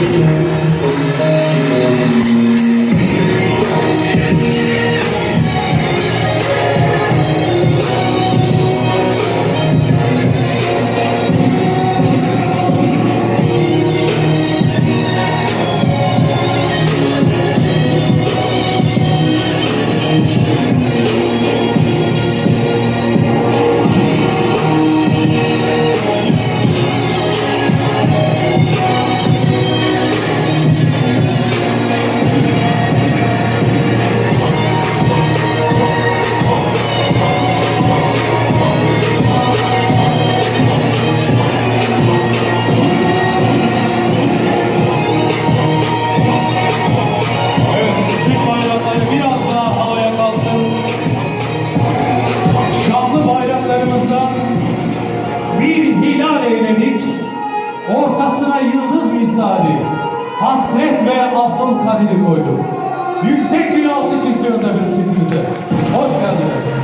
Música Ortasına yıldız misali. Hasret ve Abdülkadir'i koyduk. Yüksek bir alkış istiyoruz efendim çiftimize. Hoş geldiniz.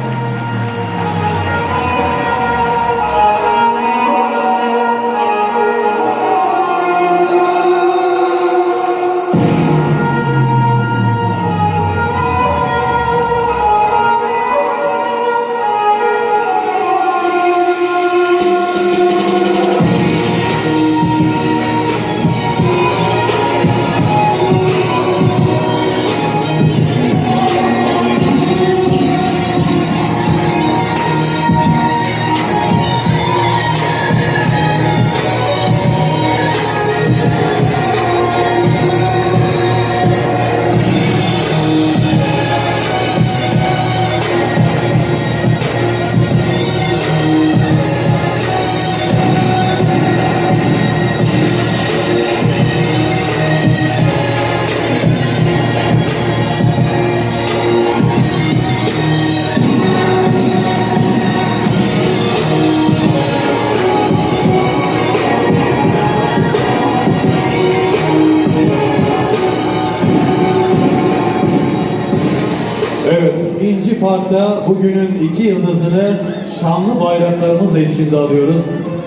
İnci Park'ta bugünün iki yıldızını şanlı bayraklarımız eşliğinde alıyoruz.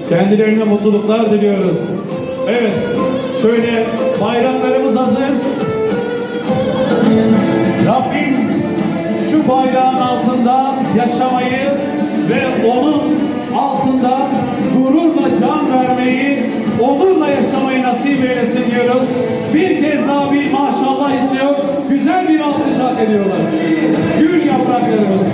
Kendilerine mutluluklar diliyoruz. Evet, şöyle bayraklarımız hazır. Rabbim şu bayrağın altında yaşamayı ve onun altında gururla can vermeyi, onurla yaşamayı nasip eylesin diyoruz. Bir kez daha bir maşallah istiyor. Güzel bir alkış hak ediyorlar. Gül yaprakları.